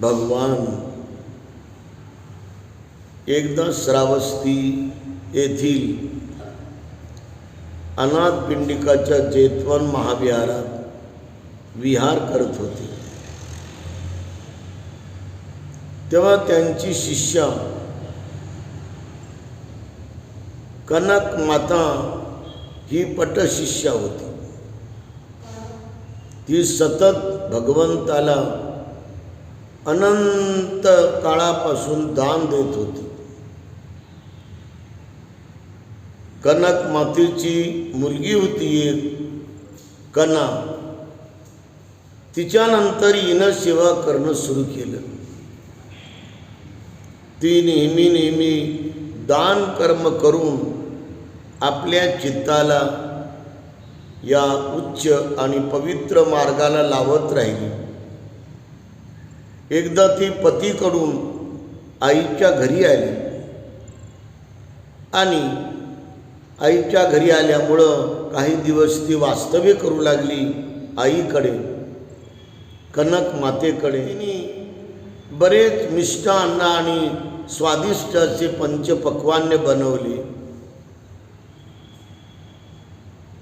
भगवान एकदा श्रावस्ती येथील अनाथ पिंडिकाच्या जेतवन महाविहारात विहार करत होते. तेव्हा त्यांची शिष्या कनक माता ही पटशिष्या होती. ती सतत भगवंताला अनंत काळापासून दान देत होती. कनक मातेची मुलगी होती एक. कना तिच्यानंतर हिनं सेवा करणं सुरू केलं. ती नेहमी नेहमी दान कर्म करून आपल्या चित्ताला या उच्च आणि पवित्र मार्गाला लावत राहिली. एकदा ती पतीकडून आईच्या घरी आली. आणि आईच्या घरी आल्यामुळं काही दिवस ती वास्तव्य करू लागली आईकडे कनक मातेकडे. तिने बरेच मिष्टान्न आणि स्वादिष्ट असे पंचपक्वान्य बनवले.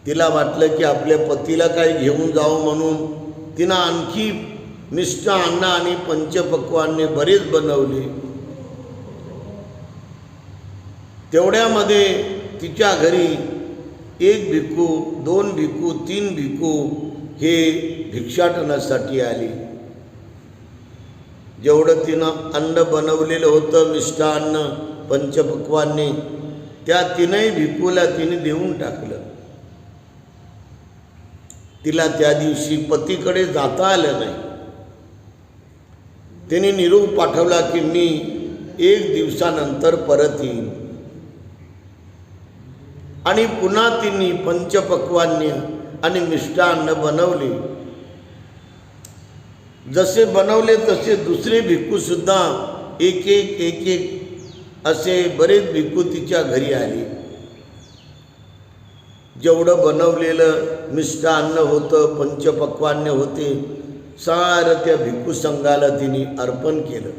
तिला वाटलं की आपल्या पतीला काही घेऊन जावं म्हणून तिनं आणखी मिष्ट अन्न आणि पंचपक्वान्य बरेच बनवले. तेवढ्यामध्ये तिच्या घरी एक भिक्खू दोन भिक्खू तीन भिक्खू हे भिक्षाटनासाठी आले. जेवढं तिनं अन्न बनवलेलं होतं मिष्टान्न पंचपक्वांनी त्या तिनही भिक्खूला तिने देऊन टाकलं. तिला त्या दिवशी पतीकडे जाता आलं नाही. तिने निरोप पाठवला की मी एक दिवसानंतर परत येईन. आणि पुन्हा तिने पंचपक्वान्य आणि मिष्टान्न बनवले. जसे बनवले तसे दुसरे भिक्खूसुद्धा एक एक एक एक असे बरेच भिक्खू तिच्या घरी आले. जेवढं बनवलेलं मिष्टान्न होतं पंचपक्वान्य होते सारं त्या भिक्खू संघाला तिने अर्पण केलं.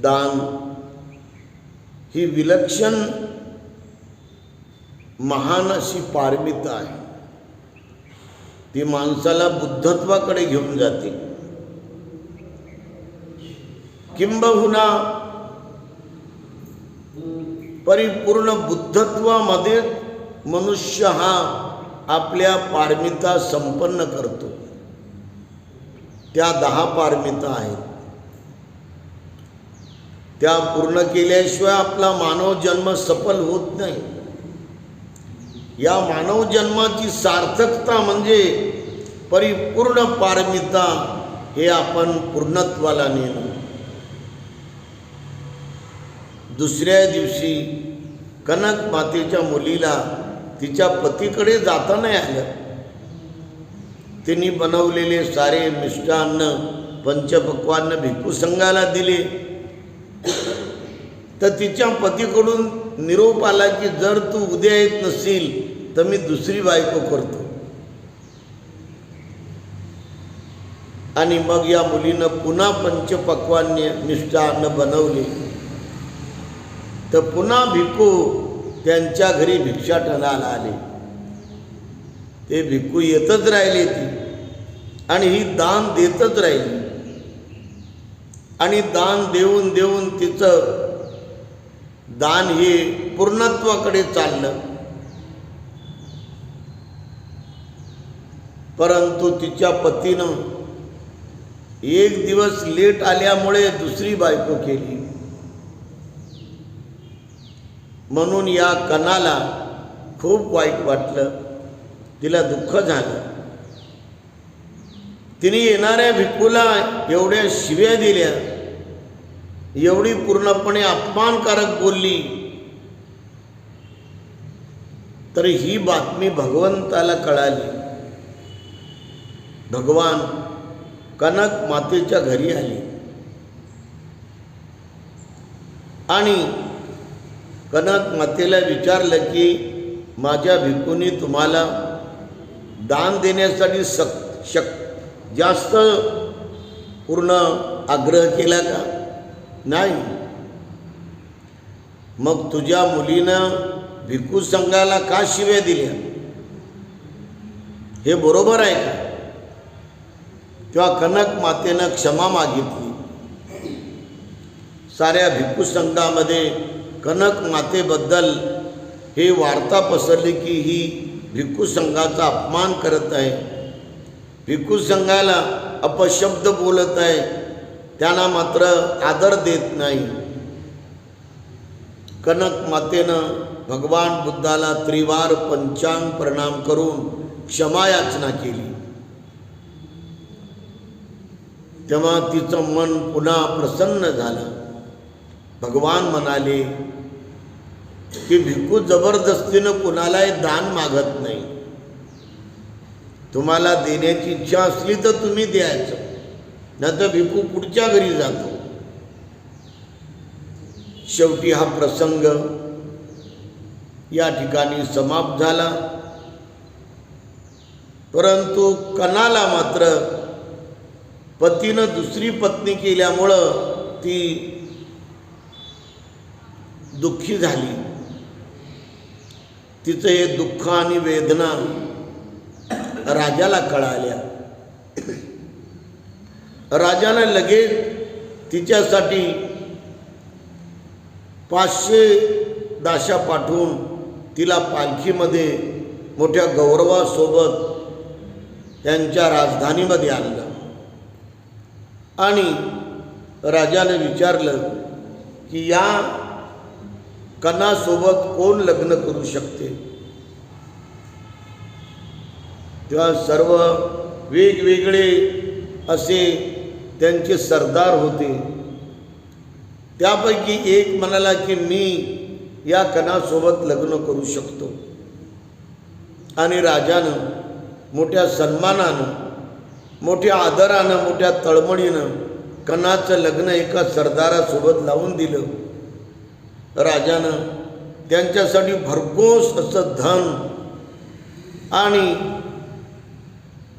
दान. ही विलक्षण महान अशी पारमिता आहे. ती माणसाला बुद्धत्वाकडे घेऊन जाते. किंबहुना परिपूर्ण बुद्धत्वामध्ये मनुष्य हा आपल्या पारमिता संपन्न करतो. त्या दहा पारमिता आहेत. त्या पूर्ण केल्याशिवाय आपला मानव जन्म सफल होत नाही. या मानव जन्माची सार्थकता म्हणजे परिपूर्ण पारमिता हे आपण पूर्णत्वाला नेणं. दुसऱ्या दिवशी कनक मातेच्या मुलीला तिच्या पतीकडे जाता नाही आलं. तिने बनवलेले सारे मिष्टान्न पंचपक्वान्न भिक्खू संघाला दिले. तर तिच्या पतीकडून निरोप आला की जर तू उद्या येत नसील तर मी दुसरी बायको करतो. आणि मग या मुलीनं पुन्हा पंचपक्वान्य मिष्टान्न बनवले. तर पुन्हा भिक्खू त्यांच्या घरी भिक्षा भिक्षाटनाला आले. ते भिक्खू येतच राहिले ती. आणि ही दान देतच राहिली. आणि दान देऊन देऊन तिचं दान हे पूर्णत्वाकडे चाललं. परंतु तिच्या पतीनं एक दिवस लेट आल्यामुळे दुसरी बायको केली. म्हणून या कणाला खूप वाईट वाटलं. तिला दुःख झालं. तिने येणाऱ्या भिक्खूला एवढ्या शिव्या दिल्या. एवढी पूर्णपणे अपमानकारक बोलली. तर ही बातमी भगवंताला कळाली. भगवान कनक मातेच्या घरी आले. आणि कनक मातेला विचारलं की माझ्या भिकूनी तुम्हाला दान देण्यासाठी सक शक जास्त पूर्ण आग्रह केला का? नाही. मग तुझ्या मुलीनं भिकू संघाला का शिव्या दिल्या? हे बरोबर आहे का? तेव्हा कनक मातेनं क्षमा मागितली. साऱ्या भिकू संघामध्ये कनक मातेबद्दल हे वार्ता पसरली की ही भिक्खू संघाचा अपमान करत आहे. भिक्खू संघाला अपशब्द बोलत आहे. त्यांना मात्र आदर देत नाही. कनक मातेनं भगवान बुद्धाला त्रिवार पंचांग प्रणाम करून क्षमायाचना केली. तेव्हा तिचं मन पुन्हा प्रसन्न झालं. भगवान म्हणाले की भिकू जबरदस्तीनं कुणालाही दान मागत नाही. तुम्हाला देण्याची इच्छा असली तर तुम्ही द्यायचं. नाही तर पुढच्या घरी जातो. शेवटी हा प्रसंग या ठिकाणी समाप्त झाला. परंतु कणाला मात्र पतीनं दुसरी पत्नी केल्यामुळं ती दुःखी झाली. तिचं हे दुःख आणि वेदना राजाला कळाल्या. राजानं लगेच तिच्यासाठी पाचशे दाशा पाठवून तिला पालखीमध्ये मोठ्या गौरवासोबत त्यांच्या राजधानीमध्ये आणलं. आणि राजाने विचारलं की या कणासोबत कोण लग्न करू शकते? तेव्हा सर्व वेगवेगळे असे त्यांचे सरदार होते. त्यापैकी एक म्हणाला की मी या कणासोबत लग्न करू शकतो. आणि राजानं मोठ्या सन्मानानं मोठ्या आदरानं मोठ्या तळमळीनं कणाचं लग्न एका सरदारासोबत लावून दिलं. राजानं त्यांच्यासाठी भरघोस असं धन आणि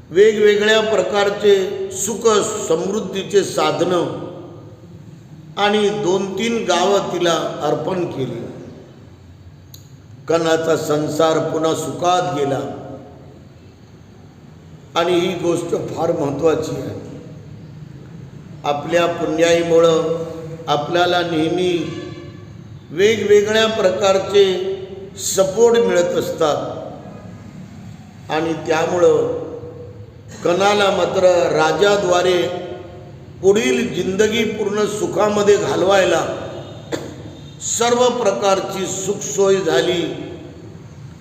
वेगवेगळ्या प्रकारचे सुख समृद्धीचे साधनं आणि दोन तीन गावं तिला अर्पण केली. कणाचा संसार पुन्हा सुखात गेला. आणि ही गोष्ट फार महत्त्वाची आहे. आपल्या पुण्याईमुळं आपल्याला नेहमी वेगवेगळ्या प्रकारचे सपोर्ट मिळत असतात. आणि त्यामुळं कणाला मात्र राजाद्वारे पुढील जिंदगी पूर्ण सुखामध्ये घालवायला सर्व प्रकारची सुखसोय झाली.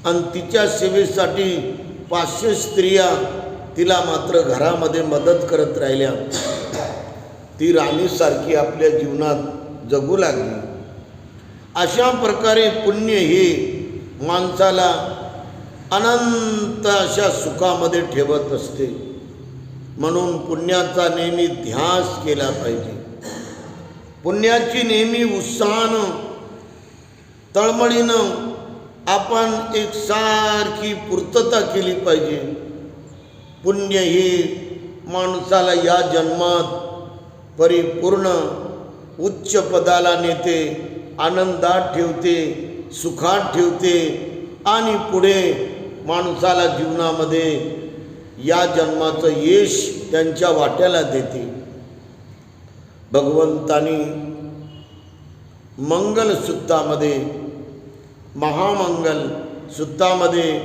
आणि तिच्या सेवेसाठी पाचशे स्त्रिया तिला मात्र घरामध्ये मदत करत राहिल्या. ती राणीसारखी आपल्या जीवनात जगू लागली. अशा प्रकारे पुण्य हे माणसाला अनंत अशा सुखामध्ये ठेवत असते. म्हणून पुण्याचा नेहमी ध्यास केला पाहिजे. पुण्याची नेहमी उत्साहानं तळमळीनं आपण एक सारखी पूर्तता केली पाहिजे. पुण्य हे माणसाला या जन्मात परिपूर्ण उच्च पदाला नेते आनंदात ठेवते सुखात ठेवते आणि पुढे माणसाला जीवनामध्ये या जन्माचं यश त्यांच्या वाट्याला देते. भगवंतानी मंगलसुत्तामध्ये महामंगल सुत्तामध्ये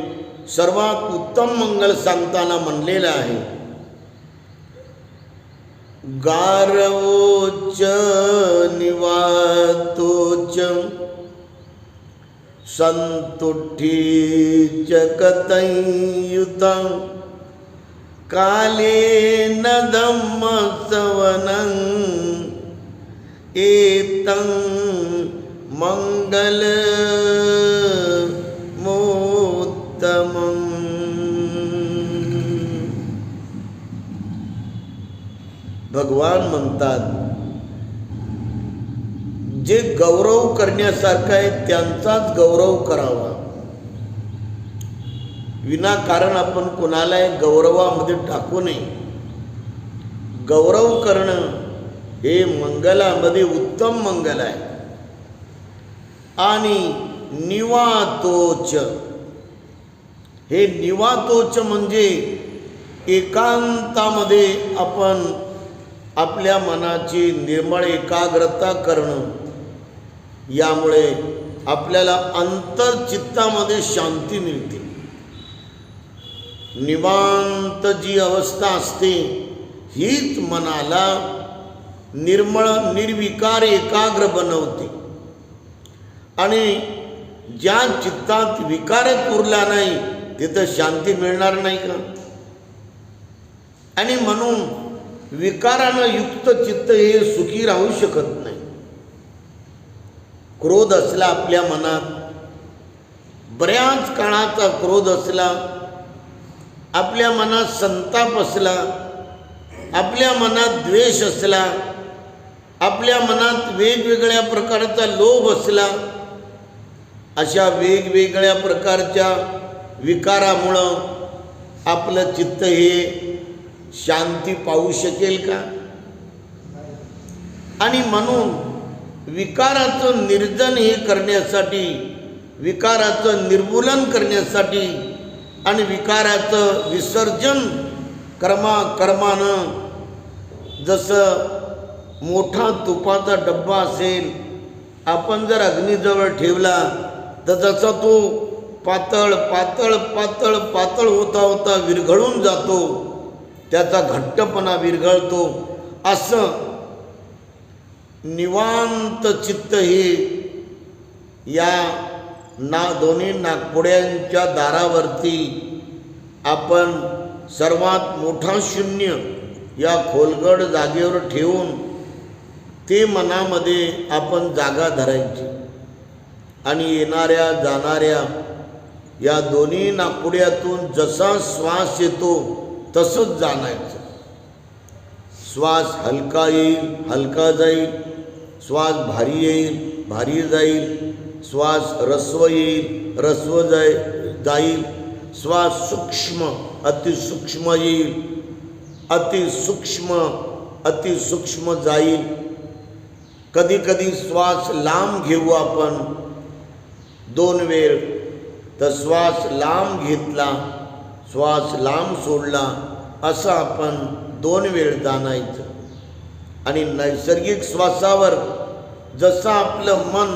सर्वात उत्तम मंगल सांगताना म्हणलेलं आहे. गारवोच निवातोच संतुष्टीच कतयुता कालेन धम्मसवनं एतं मंगल भगवान म्हणतात. जे गौरव करण्यासारखं आहे त्यांचाच गौरव करावा. विनाकारण आपण कोणालाही गौरवामध्ये टाकू नये. गौरव करणं हे मंगलामध्ये उत्तम मंगल आहे. आणि निवातोच. हे निवातोच म्हणजे एकांतामध्ये आपण आपल्या मनाची निर्मळ एकाग्रता करणं. यामुळे आपल्याला अंतर्चित्तामध्ये शांती मिळते. निवांत जी अवस्था असते हीच मनाला निर्मळ निर्विकार एकाग्र बनवते. आणि ज्या चित्तात विकारच उरला नाही तिथं शांती मिळणार नाही का? आणि म्हणून विकारानं युक्त चित्त हे सुखी राहू शकत नाही. क्रोध असला आपल्या मनात बऱ्याच काळाचा क्रोध असला आपल्या मनात संताप असला आपल्या मनात द्वेष असला आपल्या मनात वेगवेगळ्या प्रकारचा लोभ असला अशा वेगवेगळ्या प्रकारच्या विकारामुळं आपलं चित्त हे शांती पाहू शकेल का? आणि म्हणून विकाराचं निर्जन हे करण्यासाठी विकाराचं निर्मूलन करण्यासाठी आणि विकाराचं विसर्जन कर्मा कर्मानं जसं मोठा तुपाचा डब्बा असेल आपण जर अग्नीजवळ ठेवला तर जसा तो पातळ पातळ पातळ पातळ होता होता विरघळून जातो. त्याचा घट्टपणा विरघळतो. असं निवांत चित्त हे या ना दोन्ही नागपुड्यांच्या दारावरती आपण सर्वात मोठा शून्य या खोलगड जागेवर ठेवून ते मनामध्ये आपण जागा धरायची. आणि येणाऱ्या जाणाऱ्या या दोन्ही नागपुड्यातून जसा श्वास येतो तसंच जाणायचं. श्वास हलका येईल हलका जाईल. श्वास भारी येईल भारी जाईल. श्वास रस्व येईल रस्व जाय जाईल. श्वास सूक्ष्म अतिसूक्ष्म येईल. अतिसूक्ष्म अतिसूक्ष्म जाईल. कधी कधी श्वास लांब घेऊ आपण. दोन वेळ. तर श्वास लांब घेतला श्वास लांब सोडला असं आपण दोन वेळ जाणायचं. आणि नैसर्गिक श्वासावर जसं आपलं मन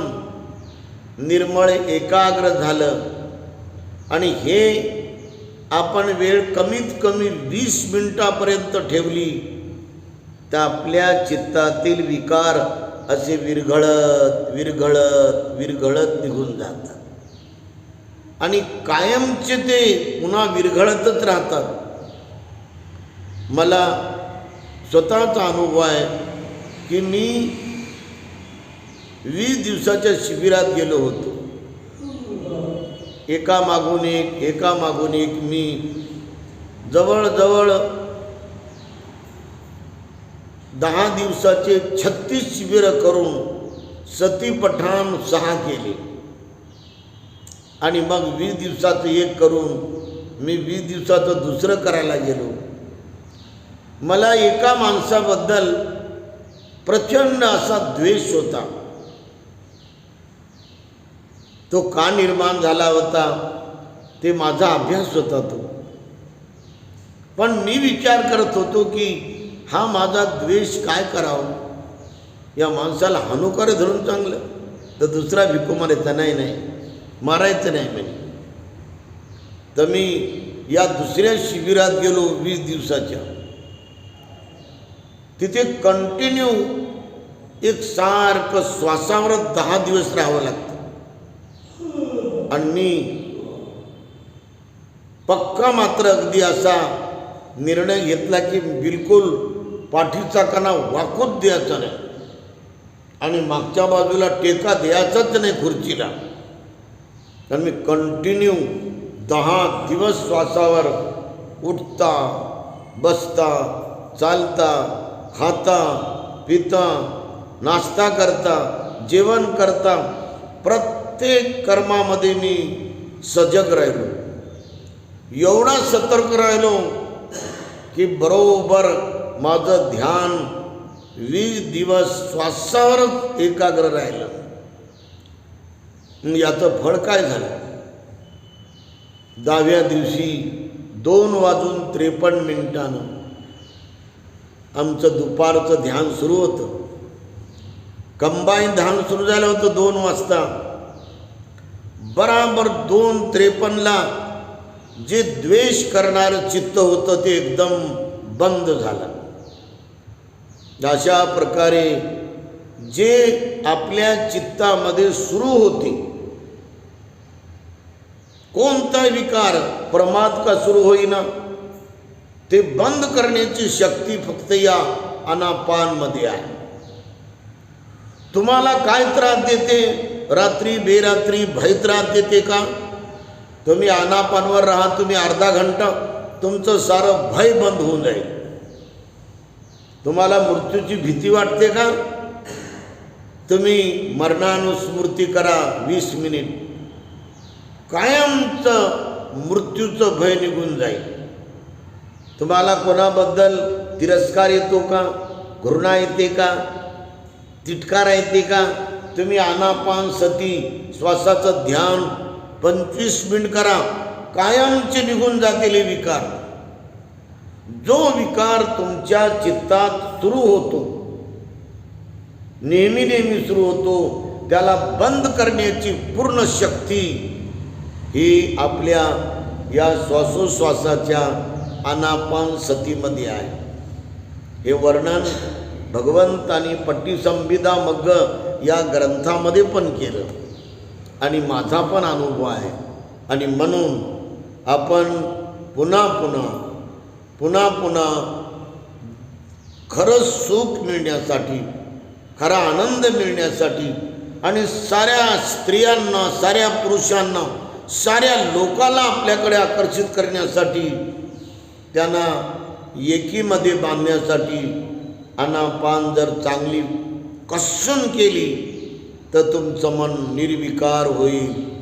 निर्मळ एकाग्र झालं आणि हे आपण वेळ कमीत कमी वीस मिनटापर्यंत ठेवली तर आपल्या चित्तातील विकार असे विरघळत विरघळत विरघळत निघून जातात. आणि कायमचे ते पुन्हा विरघळतच राहतात. मला स्वतःचा अनुभव आहे की मी वीस दिवसाच्या शिबिरात गेलो होतो. एका मागून एक एका मागून एक मी जवळजवळ दहा दिवसाचे छत्तीस शिबिरं करून सती पठाण सहा केले. आणि मग वीस दिवसाचं एक करून मी वीस दिवसाचं दुसरं करायला गेलो. मला एका माणसाबद्दल प्रचंड असा द्वेष होता. तो का निर्माण झाला होता ते माझा अभ्यास होता तो. पण मी विचार करत होतो की हा माझा द्वेष काय करावा? या माणसाला हानुकार धरून चांगलं तर दुसरा भिकू येता नाही नाही. मारायचं नाही म्हणे. तर मी या दुसऱ्या शिबिरात गेलो वीस दिवसाच्या. तिथे कंटिन्यू एक सारखं श्वासावर दहा दिवस राहावं लागतं. आणि मी पक्का मात्र अगदी असा निर्णय घेतला की बिलकुल पाठीचा कणा वाकूच द्यायचा नाही. आणि मागच्या बाजूला टेका द्यायचाच नाही खुर्चीला. कारण मी कंटिन्यू दहा दिवस श्वासावर उठता बसता चालता खाता पिता नाश्ता करता जेवण करता प्रत्येक कर्मामध्ये मी सजग राहिलो. एवढा सतर्क राहिलो की बरोबर माझं ध्यान वीस दिवस श्वासावरच एकाग्र राहिलं. मग याचं फळ काय झालं? दहाव्या दिवशी दोन वाजून त्रेपन्न मिनिटानं आमचं दुपारचं ध्यान सुरू होतं. कंबाईन ध्यान सुरू झालं होतं दोन वाजता. बराबर दोन त्रेपन्नला जे द्वेष करणारं चित्त होतं ते एकदम बंद झालं. अशा प्रकारे जे आपल्या चित्तामध्ये सुरू होते कोणता विकार प्रमाद का सुरू होईना. ते बंद करण्याची शक्ती फक्त या अनापानमध्ये आहे. तुम्हाला काय त्रास देते? रात्री बेरात्री भय त्रास देते का? तुम्ही अनापानवर राहा तुम्ही अर्धा घंटा तुमचं सारं भय बंद होऊन जाईल. तुम्हाला मृत्यूची भीती वाटते का? तुम्ही मरणानुस्मृती करा वीस मिनिट. कायमचं मृत्यूचं भय निघून जाईल. तुम्हाला कोणाबद्दल तिरस्कार येतो का? घृणा येते का? तिटकार येते का? तुम्ही आनापान सती श्वासाचं ध्यान पंचवीस मिनिट करा. कायमचे निघून जातील हे विकार. जो विकार तुमच्या चित्तात सुरू होतो नेहमी नेहमी सुरू होतो त्याला बंद करण्याची पूर्ण शक्ती ही आपल्या या श्वासोश्वासाच्या अनापान सतीमध्ये आहे. हे वर्णन भगवंतानी पट्टी संविदा मग या ग्रंथामध्ये पण केलं. आणि माझा पण अनुभव आहे. आणि म्हणून आपण पुन्हा पुन्हा पुन्हा पुन्हा खरं सुख मिळण्यासाठी खरा आनंद मिळण्यासाठी आणि साऱ्या स्त्रियांना साऱ्या पुरुषांना साऱ्या लोकाला आपल्याकडे आकर्षित करण्यासाठी त्यांना एकीमध्ये बांधण्यासाठी अनापान जर चांगली कसून केली तर तुमचं मन निर्विकार होईल.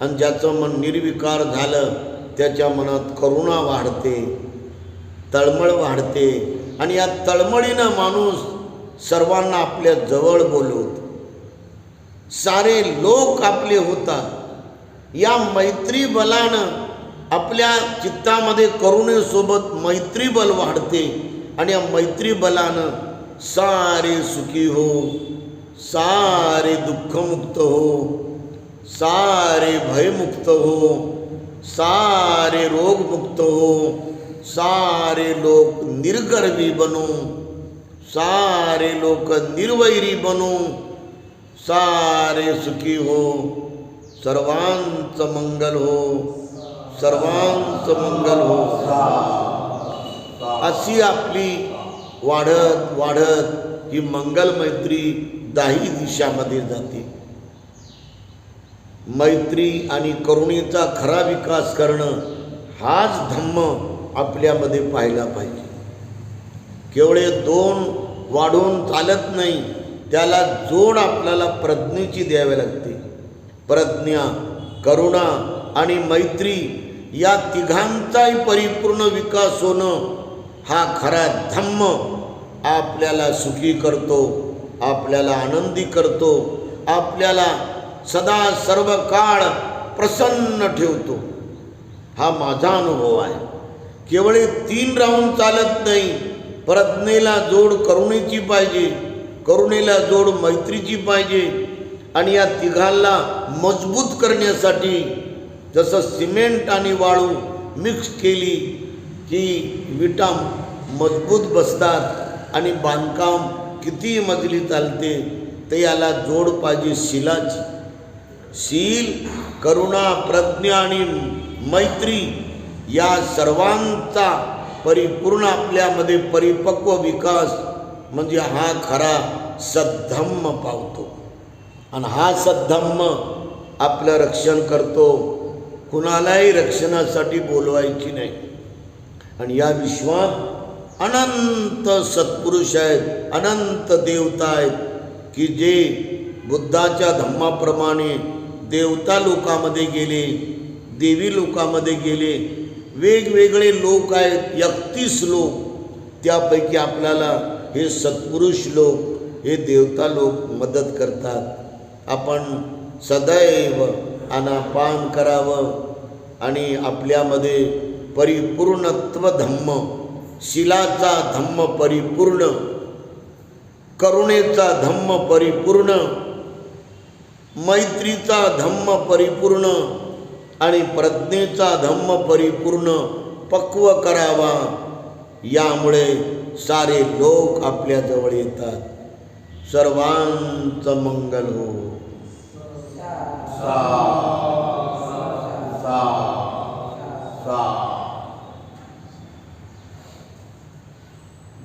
आणि ज्याचं मन निर्विकार झालं त्याच्या मनात करुणा वाढते तळमळ वाढते. आणि या तळमळीनं माणूस सर्वांना आपल्या जवळ बोलवत. सारे लोक आपले होतात. या मैत्री बलानं आपल्या चित्तामध्ये करुणेसोबत मैत्री बल वाढते आणि या मैत्री बलानं सारे सुखी हो सारे दुःखमुक्त हो सारे भयमुक्त हो सारे रोगमुक्त हो सारे लोक निर्गर्वी बनू सारे लोक निर्वैरी बनू सारे सुखी हो. सर्वांचं मंगल हो सर्वांचं मंगल हो. अशी आपली वाढत वाढत ही मंगल मैत्री दाही दिशामध्ये जाते. मैत्री आणि करुणेचा खरा विकास करणं हाच धम्म आपल्यामध्ये पाहायला पाहिजे. केवळे दोन वाढून चालत नाही त्याला जोड आपल्याला प्रज्ञेची द्यावी लागते. प्रज्ञा करुणा आणि मैत्री या तिघांचाही परिपूर्ण विकास होणं हा खरा धम्म आपल्याला सुखी करतो आपल्याला आनंदी करतो आपल्याला सदा सर्व काळ प्रसन्न ठेवतो. हा माझा अनुभव आहे. केवळ तीन राहून चालत नाही प्रज्ञेला जोड करुणेची पाहिजे करुणेला जोड मैत्रीची पाहिजे आणि या तिघांना मजबूत करण्यासाठी जसं सिमेंट आणि वाळू मिक्स केली की विटा मजबूत बसतात आणि बांधकाम किती मजली चालते तर याला जोड पाहिजे शिलाची. शील करुणा प्रज्ञा आणि मैत्री या सर्वांचा परिपूर्ण आपल्यामध्ये परिपक्व विकास म्हणजे हा खरा सद्धम्म पावतो. आणि हा सद्धम्म आपलं रक्षण करतो. कुणालाही रक्षणासाठी बोलवायची नाही. आणि या विश्वात अनंत सत्पुरुष आहेत अनंत देवता आहेत की जे बुद्धाच्या धम्माप्रमाणे देवता लोकामध्ये गेले देवी लोकामध्ये गेले वेगवेगळे लोक आहेत एकतीस लोक. त्यापैकी आपल्याला हे सत्पुरुष लोक हे देवता लोक मदत करतात. आपण सदैव अनापान करावं आणि आपल्यामध्ये परिपूर्णत्व धम्म शिलाचा धम्म परिपूर्ण करुणेचा धम्म परिपूर्ण मैत्रीचा धम्म परिपूर्ण आणि प्रज्ञेचा धम्म परिपूर्ण पक्व करावा यामुळे सारे लोक आपल्याजवळ येतात. सर्वांचं मंगल हो. सा सा सा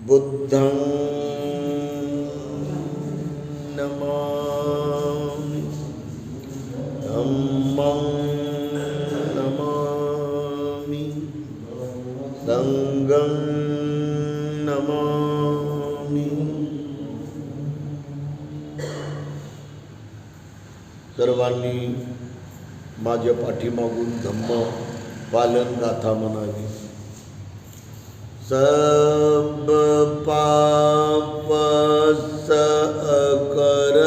बुद्धं नमामि धम्मं नमामि सङ्गं सर्वांनी माझ्या पाठीमागून धम्म पालन गाथा म्हणावी सब पाप सकरणं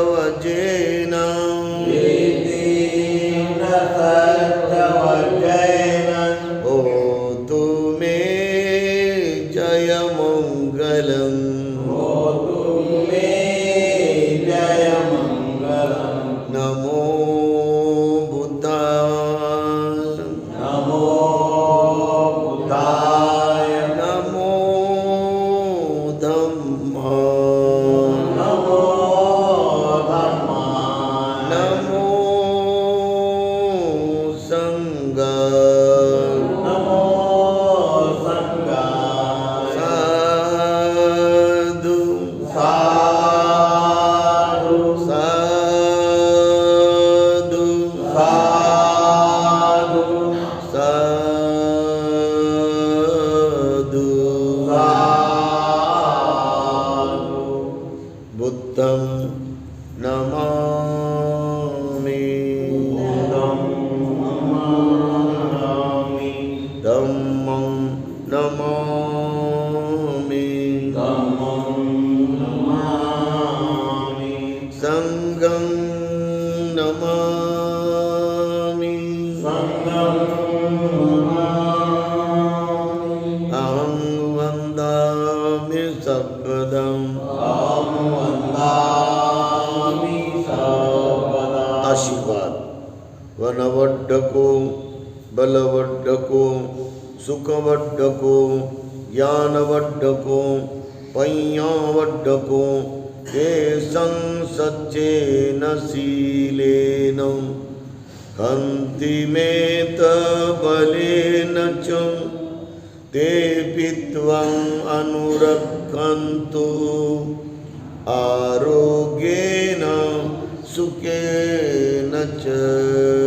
وجينا न शीलेन हन्ति मे तबलेन च। तेऽपि त्वम् अनुरक्षन्तु आरोग्येन सुखेन च।